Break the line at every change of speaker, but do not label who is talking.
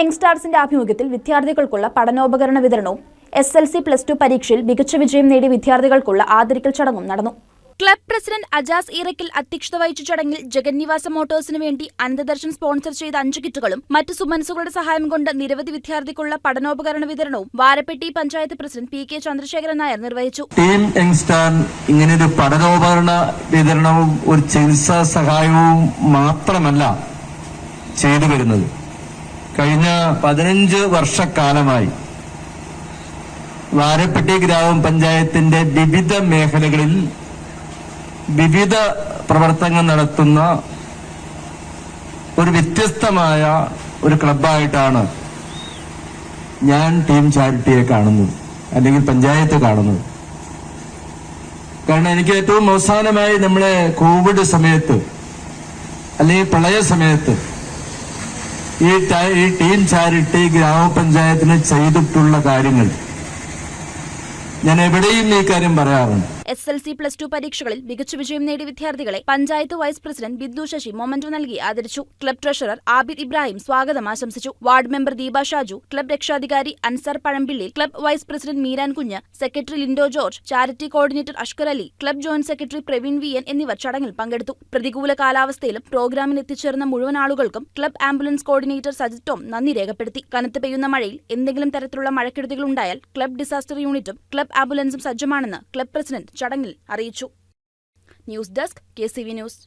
യങ്സ്റ്റാർസിന്റെ ആഭിമുഖ്യത്തിൽ വിദ്യാർത്ഥികൾക്കുള്ള പഠനോപകരണ വിതരണവും S L C plus two പരീക്ഷയിൽ മികച്ച വിജയം നേടിയ വിദ്യാർത്ഥികൾക്കുള്ള ആദരിക്കൽ ചടങ്ങും നടന്നു. ക്ലബ് പ്രസിഡന്റ് അജാസ് ഈറക്കിൽ അധ്യക്ഷത വഹിച്ച ചടങ്ങിൽ ജഗന്നിവാസ മോട്ടോഴ്സിന് വേണ്ടി അനന്തദർശൻ സ്പോൺസർ ചെയ്ത അഞ്ച് കിറ്റുകളും മറ്റ് സുമൻസുകളുടെ സഹായം കൊണ്ട് നിരവധി വിദ്യാർത്ഥികൾക്കുള്ള പഠനോപകരണ വിതരണവും Varappetty panchayat president P K Chandrasekharan Nair നിർവഹിച്ചു.
ടീം യങ്സ്റ്റാർ ഇങ്ങനൊരു പഠനോപകരണ വിതരണവും ഒരു ചികിത്സാ സഹായവും മാത്രമല്ല ചെയ്തു വരുന്നത്. കഴിഞ്ഞ പതിനഞ്ച് വർഷക്കാലമായി വാരപ്പെട്ടി ഗ്രാമപഞ്ചായത്തിന്റെ വിവിധ മേഖലകളിൽ വിവിധ പ്രവർത്തനങ്ങൾ നടത്തുന്ന ഒരു വ്യത്യസ്തമായ ഒരു ക്ലബായിട്ടാണ് ഞാൻ ടീം ചാരിറ്റിയെ കാണുന്നത് അല്ലെങ്കിൽ പഞ്ചായത്ത് കാണുന്നത്. കാരണം എനിക്ക് ഏറ്റവും അവസാനമായി നമ്മളെ കോവിഡ് സമയത്ത് അല്ലെങ്കിൽ പ്രളയ സമയത്ത് ഈ ട- ചാരിറ്റി ഗ്രാമപഞ്ചായത്തിന് ചെയ്തിട്ടുള്ള കാര്യങ്ങൾ. ഞാൻ എവിടെയും ഈ കാര്യം പറയാറുണ്ട്.
S L C plus two പരീക്ഷകളിൽ മികച്ച വിജയം നേടിയ വിദ്യാർത്ഥികളെ panchayat vice president Bindu Sasi memento നൽകി ആദരിച്ചു. ക്ലബ് ട്രഷറർ ആബിദ് ഇബ്രാഹിം സ്വാഗതം ആശംസിച്ചു. Ward member Deepa Shaju club രക്ഷാധികാരി Anzar Pazhampilly club vice president Meeran Kunju secretary Lindo George charity coordinator Ashkar Ali club joint secretary Praveen V N എന്നിവർ ചടങ്ങിൽ പങ്കെടുത്തു. പ്രതികൂല കാലാവസ്ഥയിലും പ്രോഗ്രാമിൽ എത്തിച്ചേർന്ന മുഴുവൻ ആളുകൾക്കും club ambulance coordinator Sajith Tom നന്ദി രേഖപ്പെടുത്തി. കനത്ത് പെയ്യുന്ന മഴയിൽ എന്തെങ്കിലും തരത്തിലുള്ള മഴക്കെടുതികൾ ഉണ്ടായാൽ ക്ലബ് ഡിസാസ്റ്റർ യൂണിറ്റും ക്ലബ് ആംബുലൻസും സജ്ജമാണെന്ന് ക്ലബ് പ്രസിഡന്റ് ചടങ്ങിൽ അറിയിച്ചു. News desk K news.